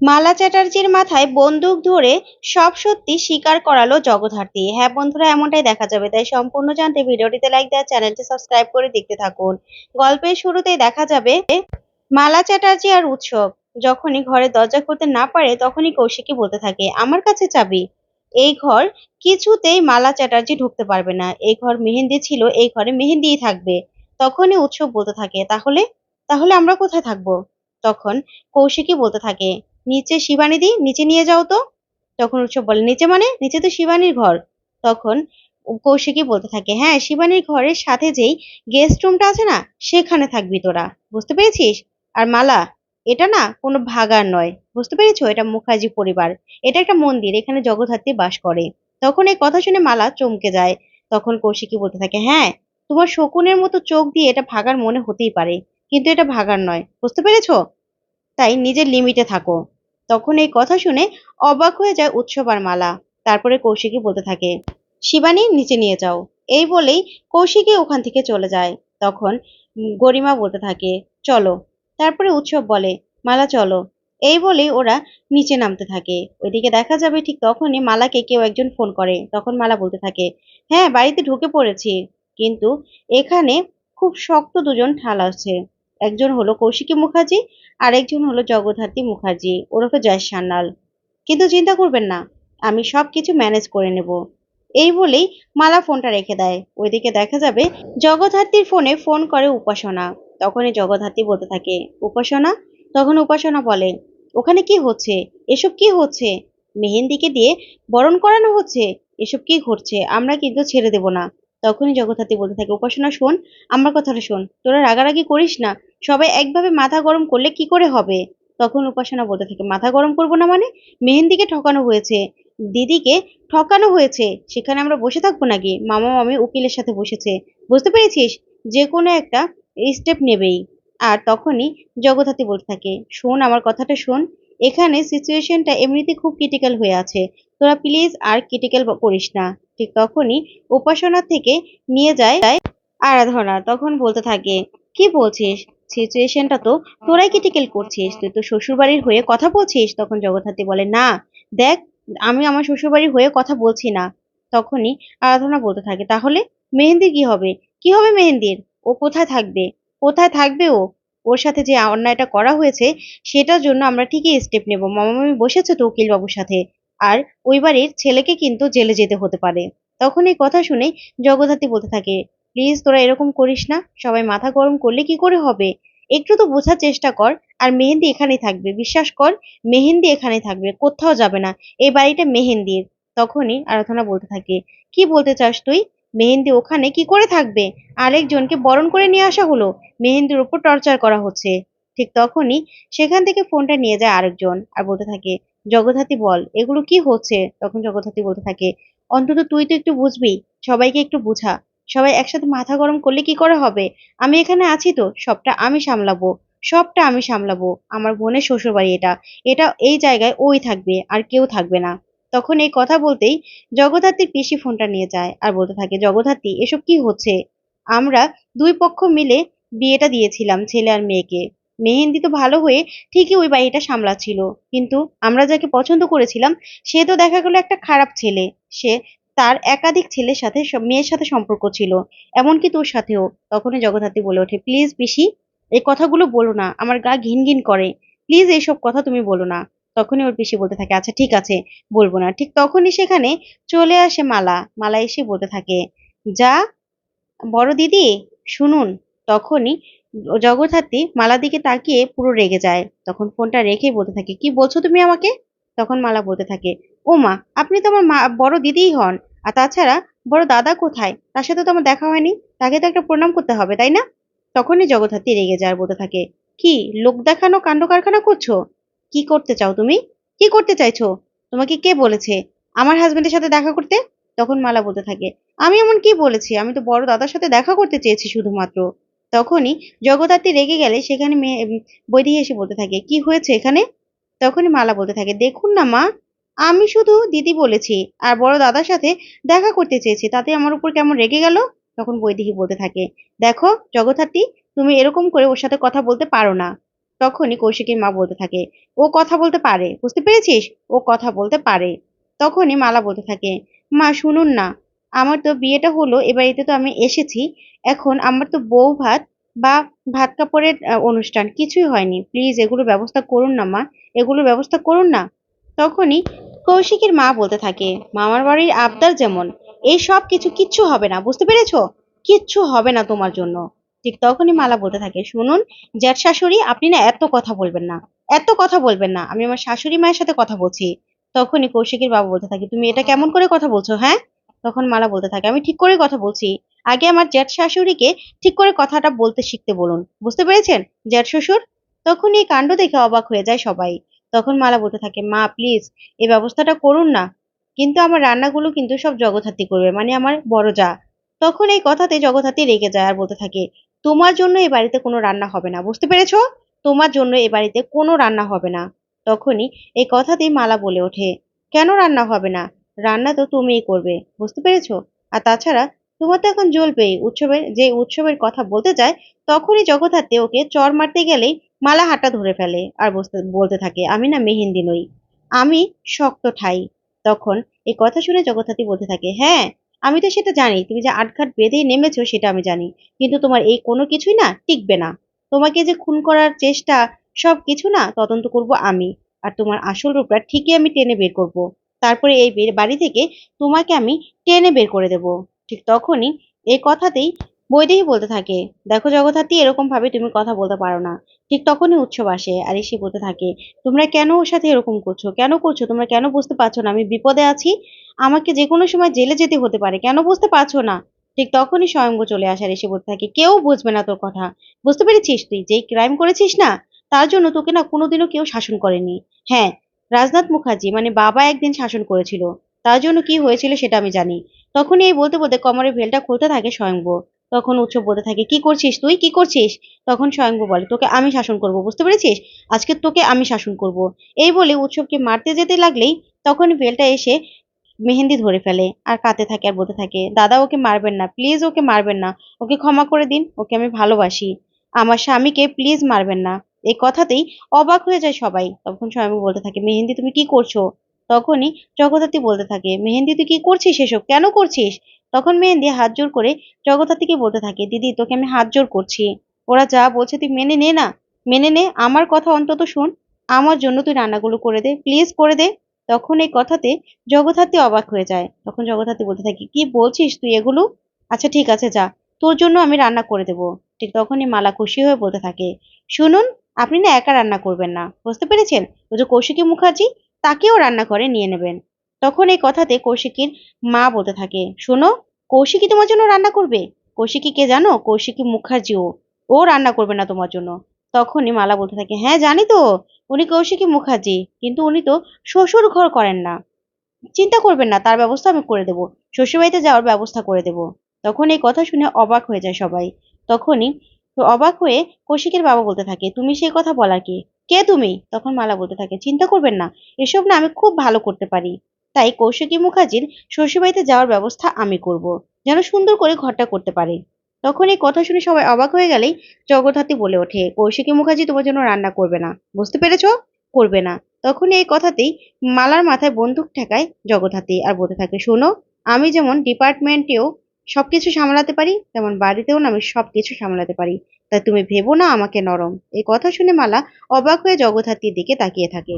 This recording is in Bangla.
মালা চ্যাটার্জির মাথায় বন্দুক ধরে সব সত্যি স্বীকার করালো জগদ্ধাত্রী। হ্যাঁ বন্ধুরা, এমনটাই দেখা যাবে। তাই সম্পূর্ণ জানতে ভিডিওটিতে লাইক দেওয়া, চ্যানেলটি সাবস্ক্রাইব করে দেখতে থাকুন। গল্পের শুরুতেই দেখা যাবে মালা চ্যাটার্জি আর উৎসব। যখনই ঘরের দরজা খুলতে না পারে, তখনই কৌশিকী বলতে থাকে, আমার কাছে চাবি। এই ঘর কিছুতেই মালা চ্যাটার্জি ঢুকতে পারবে না। এই ঘর মেহেন্দি ছিল, এই ঘরে মেহেন্দিই থাকবে। তখনই উৎসব বলতে থাকে, তাহলে তাহলে আমরা কোথায় থাকব? তখন কৌশিকী বলতে থাকে নিচে শিবানীদি নিচে নিয়ে যাও তো। তখন উৎসব বলে, নিচে মানে? নিচে তো শিবানীর ঘর। তখন কৌশিকী বলতে থাকে হ্যাঁ শিবানীর ঘরের সাথে যেই গেস্ট রুমটা আছে না, সেখানে থাকবি তোরা। বুঝতে পেরেছিস? আর মালা, এটা না কোনো ভাগার নয়। বুঝতে পেরেছ? এটা মুখার্জি পরিবার। এটা একটা মন্দির, এখানে জগদ্ধাত্রী বাস করে। তখন এই কথা শুনে মালা চমকে যায়। তখন কৌশিকী বলতে থাকে হ্যাঁ তোমার শকুনের মতো চোখ দিয়ে এটা ভাগার মনে হতেই পারে। কিন্তু এটা ভাগার নয়। বুঝতে পেরেছ? তাই নিজের লিমিটে থাকো। তখন এই কথা শুনে অবাক হয়ে যায় উৎসব আর মালা। তারপরে কৌশিকী বলতে থাকে, শিবানী, নিচে নিয়ে যাও। এই বলেই কৌশিকী ওখান থেকে চলে যায়। তখন গরিমা বলতে থাকে, চলো। তারপরে উৎসব বলে, মালা চলো। এই বলেই ওরা নিচে নামতে থাকে। ওইদিকে দেখা যাবে ঠিক তখনই মালাকে কেউ একজন ফোন করে। তখন মালা বলতে থাকে হ্যাঁ বাড়িতে ঢুকে পড়েছি। কিন্তু এখানে খুব শক্ত দুজন ঠাল আছে একজন হলো কৌশিকী মুখার্জি আর একজন হলো জগদ্ধাত্রী মুখার্জি, ওরফে জয় সান্যাল। কিন্তু চিন্তা করবেন না, আমি সব কিছু ম্যানেজ করে নেব। এই বলেই মালা ফোনটা রেখে দেয়। ওইদিকে দেখা যাবে জগদ্ধাত্রীর ফোনে ফোন করে উপাসনা। তখনই জগদ্ধাত্রী বলতে থাকে, উপাসনা? তখন উপাসনা বলে, ওখানে কি হচ্ছে? এসব কি হচ্ছে? মেহেন্দিকে দিয়ে বরণ করানো হচ্ছে? এসব কি ঘটছে? আমরা কিন্তু ছেড়ে দেব না। তখনই জগদ্ধাত্রী বলতে থাকে, উপাসনা শোন, আমার কথাটা শোন, তোরা রাগারাগি করিস না, সবাই একভাবে মাথা গরম করলে কি করে হবে? তখন উপাসনা বলতে থাকে, মাথা গরম করব না মানে? মেহেন্দিকে ঠকানো হয়েছে, দিদিকে ঠকানো হয়েছে, সেখানে আমরা বসে থাকব নাকি? মামা, মামি উকিলের সাথে বসেছে, বুঝতে পেরেছিস? যে কোনো একটা স্টেপ নেবেই। আর তখনই জগদ্ধাত্রী বলতে থাকে, শোন, আমার কথাটা শোন, এখানে সিচুয়েশনটা এমনিতে খুব ক্রিটিক্যাল হয়ে আছে, তোরা প্লিজ আর ক্রিটিক্যাল করিস না। ঠিক তখনই উপাসনা থেকে নিয়ে যায় আরাধনা। তখন বলতে থাকে, কি বলছিস? সিচুয়েশনটা তো তোরাই ক্রিটিক্যাল করছিস। তুই তো শ্বশুরবাড়ির হয়ে কথা বলছিস? তখন জগদ্ধাত্রী বলে, না, দেখ, আমি আমার শ্বশুরবাড়ির হয়ে কথা বলছি না। তখনই আরাধনা বলতে থাকে, তাহলে মেহেন্দির কি হবে? কি হবে মেহেন্দির? ও কোথায় থাকবে? কোথায় থাকবে ও? ওর সাথে যে অন্যায়টা করা হয়েছে, সেটার জন্য আমরা ঠিকই স্টেপ নেব। মামামামি বসেছে তো উকিল বাবুর সাথে। আর ওই বাড়ির ছেলেকে কিন্তু জেলে যেতে হতে পারে। তখন এই কথা শুনে জগদ্ধাত্রী বলতে থাকে, প্লিজ তোরা এরকম করিস না, সবাই মাথা গরম করলে কি করে হবে? একটু তো বোঝার চেষ্টা কর, আর মেহেন্দি এখানেই থাকবে। বিশ্বাস কর, মেহেন্দি এখানেই থাকবে, কোথাও যাবে না, এই বাড়িটা মেহেন্দির। তখনই আরাধনা বলতে থাকে, কি বলতে চাস তুই? মেহেন্দি ওখানে কি করে থাকবে? আরেকজনকে বরণ করে নিয়ে আসা হলো, মেহেন্দির উপর টর্চার করা হচ্ছে। ঠিক তখনই সেখান থেকে ফোনটা নিয়ে যায় আরেকজন আর বলতে থাকে জগদ্ধাত্রী বল, এগুলো কি হচ্ছে? তখন জগদ্ধাত্রী বলতে থাকে, অন্তত তুই তো একটু বুঝবি, সবাইকে একটু বুঝা। সবাই একসাথে মাথা গরম করলে কি করে হবে? আমি এখানে আছি তো, সবটা আমি সামলাবো, সবটা আমি সামলাবো। আমার বোনের শ্বশুর বাড়ি এটা এটা এই জায়গায় ওই থাকবে, আর কেউ থাকবে না। তখন এই কথা বলতেই জগদ্ধাত্রীর পিসি ফোনটা নিয়ে যায় আর বলতে থাকে, জগদ্ধাত্রী, এসব কি হচ্ছে? আমরা দুই পক্ষ মিলে বিয়েটা দিয়েছিলাম, ছেলে আর মেয়েকে। মেহেন্দি তো ভালো হয়ে ঠিকই ওই বাড়িটা সামলাচ্ছিল। কিন্তু আমরা যাকে পছন্দ করেছিলাম, সে তো দেখা গেলো একটা খারাপ ছেলে। সে তার একাধিক ছেলের সাথে মেয়ের সাথে সম্পর্ক ছিল। এমনকি তোর সাথেও। তখনই জগদ্ধাত্রী বলে ওঠে, প্লিজ পিসি, এই কথাগুলো বলো না। আমার গা ঘিন ঘিন করে। প্লিজ এইসব কথা তুমি বলো না। তখনই ওর পিসি বলতে থাকে আচ্ছা ঠিক আছে, বলব না। ঠিক তখনই সেখানে চলে আসে মালা। মালা এসে বলতে থাকে, যা, বড় দিদি, শুনুন। তখনই জগদ্ধাত্রী মালা দিকে তাকিয়ে পুরো রেগে যায়। তখন ফোনটা রেখেই বলতে থাকে, কি বলছো তুমি আমাকে? তখন মালা বলতে থাকে, ও মা, আপনি তো আমার মা, বড় দিদিই হন। আর তাছাড়া বড় দাদা কোথায়? তার সাথে তো আমার দেখা হয়নি। তাকে তো একটা প্রণাম করতে হবে, তাই না? তখনই জগদ্ধাত্রী রেগে যায় বলতে থাকে, কি, লোক দেখানো, কাণ্ড কারখানা করছ? কি করতে চাও তুমি? কি করতে চাইছো? তোমাকে কে বলেছে? আমার হাজবেন্ডের সাথে দেখা করতে? তখন মালা বলতে থাকে, আমি এমন কি বলেছি? আমি তো বড় দাদার সাথে দেখা করতে চেয়েছি শুধুমাত্র। তখনই জগদ্ধাত্রী রেগে গেলে সেখানে মেয়ে বৈদি এসে বলতে থাকে, কি হয়েছে এখানে? তখনই মালা বলতে থাকে, দেখুন না মা, আমি শুধু দিদি বলেছি, আর বড় দাদার সাথে দেখা করতে চেয়েছি, তাতে আমার উপর কেমন রেগে গেল? তখন বৈদিহী বলতে থাকে, দেখো জগদ্ধাত্রী, তুমি এরকম করে ওর সাথে কথা বলতে পারো না। তখনই কৌশিকীর মা বলতে থাকে, ও কথা বলতে পারে, বুঝতে পেরেছিস? ও কথা বলতে পারে। তখনই মালা বলতে থাকে, মা শুনুন না, আমার তো বিয়েটা হলো, এ বাড়িতে তো আমি এসেছি এখন আমার তো বউ ভাত বা ভাত কাপড়ের অনুষ্ঠান কিছুই হয়নি। প্লিজ এগুলো ব্যবস্থা করুন না, মা। এগুলোর ব্যবস্থা করুন না। তখনই কৌশিকের মা বলতে থাকে, মামার বাড়ির আবদার যেমন, এই সব কিছু কিচ্ছু হবে না, বুঝতে পেরেছ? কিচ্ছু হবে না তোমার জন্য। ঠিক তখনই মালা বলতে থাকে, শুনুন, জ্যাঠ শাশুড়ি, আপনি না এত কথা বলবেন না, এত কথা বলবেন না। আমি আমার শাশুড়ি মায়ের সাথে কথা বলছি। তখনই কৌশিকের বাবা বলতে থাকে, তুমি এটা কেমন করে কথা বলছো হ্যাঁ? তখন মালা বলতে থাকে, আমি ঠিক করে কথা বলছি। আগে আমার জ্যাঠ শাশুড়িকে ঠিক করে কথাটা বলতে শিখতে বলুন। বুঝতে পেরেছেন? জ্যাঠ শ্বশুর? তখন এই কাণ্ড দেখে অবাক হয়ে যায় সবাই। তখন মালা বলতে থাকে, মা প্লিজ এই ব্যবস্থাটা করুন না। কিন্তু আমার রান্নাগুলো কিন্তু সব জগৎহাতি করবে মানে আমার বড় যা। তখন এই কথাতে জগৎহাতি রেগে যায় আর বলতে থাকে, তোমার জন্য এই বাড়িতে কোনো রান্না হবে না। বুঝতে পেরেছ? তোমার জন্য এ বাড়িতে কোনো রান্না হবে না। তখনই এই কথাতেই মালা বলে ওঠে, কেন রান্না হবে না? রান্না তো তুমিই করবে। বুঝতে পেরেছ? আর তাছাড়া তোমার তো এখন জ্বলবেই উৎসবের, যে উৎসবের কথা বলতে যায় তখনই জগৎহাতে ওকে চর মারতে গেলেই মালা হাঁটা ধরে ফেলে আর বলতে থাকে, আমি না মেহেন্দি নই, আমি শক্ত ঠাই। তখন এই কথা শুনে জগৎহাতি বলতে থাকে হ্যাঁ আমি তো সেটা জানি, তুমি যে আটঘাট বেঁধেই নেমেছো সেটা আমি জানি, কিন্তু তোমার এই কোনো কিছুই না টিকবে না। তোমাকে যে খুন করার চেষ্টা, সব কিছু না তদন্ত করব আমি, আর তোমার আসল রূপটা ঠিকই আমি টেনে বের করব। তারপরে এই বাড়ি থেকে তোমাকে আমি টেনে বের করে দেব। ঠিক তখনই এই কথাতেই বৈদেহী বলতে থাকে, দেখো জগৎহাতি এরকম ভাবে তুমি কথা বলতে পারো না। ঠিক তখনই উৎসব আসে, আর এসে বলতে থাকে, তোমরা কেন ওর সাথে এরকম করছ? কেন করছ? তোমরা কেন বুঝতে পারছ না? আমি বিপদে আছি, আমাকে যে কোনো সময় জেলে যেতে হতে পারে, কেন বুঝতে পারছ না? ঠিক তখনই স্বয়ম্ভ চলে আসার এসে বলতে থাকে, কেউ বুঝবে না তোর কথা। বুঝতে পেরেছিস তুই? যেই ক্রাইম করেছিস না, তার জন্য তোকে না কোনোদিনও কেউ শাসন করেনি। হ্যাঁ রাজনাথ মুখার্জি মানে বাবা একদিন শাসন করেছিল। তার জন্য কি হয়েছিল সেটা আমি জানি। তখনই এই বলতে বলতে কোমরের ভেলটা খুলতে থাকে স্বয়ম্ভ তখন উৎসব বলতে থাকে, কি করছিস তুই? কি করছিস? তখন স্বয়ম্ভ বলে, তোকে আমি শাসন করব, বুঝতে পেরেছিস? আজকে তোকে আমি শাসন করব। এই বলে উৎসবকে মারতে যেতে লাগলেই তখন ভেলটা এসে মেহেন্দি ধরে ফেলে আর কাঁদতে থাকে আর বলতে থাকে, দাদা, ওকে মারবেন না, প্লিজ ওকে মারবেন না, ওকে ক্ষমা করে দিন, ওকে আমি ভালোবাসি। আমার স্বামীকে প্লিজ মারবেন না। এই কথাতেই অবাক হয়ে যায় সবাই। তখন স্বামী বলতে থাকে, মেহেন্দি, তুমি কি করছ? তখনই জগদ্ধাত্রী বলতে থাকে, মেহেন্দি, তুই কি করছিস এসব? কেন করছিস? তখন মেহেন্দি হাত জোর করে জগদ্ধাত্রীকে বলতে থাকে, দিদি, তোকে আমি হাত জোর করছি। ওরা যা বলছে তুই মেনে নে না। মেনে নে, আমার কথা অন্তত শোন। আমার জন্য তুই রান্নাগুলো করে দে প্লিজ করে দে। তখন এই কথাতে জগদ্ধাত্রী অবাক হয়ে যায়। তখন জগদ্ধাত্রী বলতে থাকে, কি বলছিস তুই এগুলো? আচ্ছা ঠিক আছে, যা। তোর জন্য আমি রান্না করে দেবো। ঠিক তখনই মালা খুশি হয়ে বলতে থাকে, শুনুন, আপনি না একা রান্না করবেন না, বুঝতে পেরেছেন? ওই যে কৌশিকী মুখার্জি তাকেও রান্না করে নিয়ে নেবেন। তখন এই কথাতে কৌশিকীর মা বলতে থাকে, শোনো, কৌশিকী তোমার জন্য রান্না করবে? কৌশিকী কে জানো? কৌশিকী মুখার্জি ও রান্না করবে না তোমার জন্য। তখনই মালা বলতে থাকে হ্যাঁ জানি তো, উনি কৌশিকী মুখার্জি, কিন্তু উনি তো শ্বশুর ঘর করেন না। চিন্তা করবেন না, তার ব্যবস্থা আমি করে দেবো। শ্বশুরবাড়িতে যাওয়ার ব্যবস্থা করে দেবো। তখন এই কথা শুনে অবাক হয়ে যায় সবাই। তখনই অবাক হয়ে কৌশিকের বাবা বলতে থাকে, তুমি সেই কথা বলার কে? কে তুমি? তখন মালা বলতে থাকে, চিন্তা করবেন না, এসব না আমি খুব ভালো করতে পারি। তাই কৌশিকী মুখার্জির শ্বশুরবাড়িতে যাওয়ার ব্যবস্থা আমি করব, যেন সুন্দর করে ঘরটা করতে পারে। তখন এই কথা শুনে সবাই অবাক হয়ে গেলেই জগদ্ধাত্রী বলে ওঠে, কৌশিকী মুখার্জি তোমার জন্য রান্না করবে না। বুঝতে পেরেছ? করবে না। তখন এই কথাতেই মালার মাথায় বন্দুক ঠেকায় জগদ্ধাত্রী আর বলতে থাকে, শোনো, আমি যেমন ডিপার্টমেন্টেও সবকিছু সামলাতে পারি, তেমন বাড়িতেও না আমি সবকিছু সামলাতে পারি। তাই তুমি ভেবো না আমাকে নরম। এই কথা শুনে মালা অবাক হয়ে জগদ্ধাত্রীর দিকে তাকিয়ে থাকে।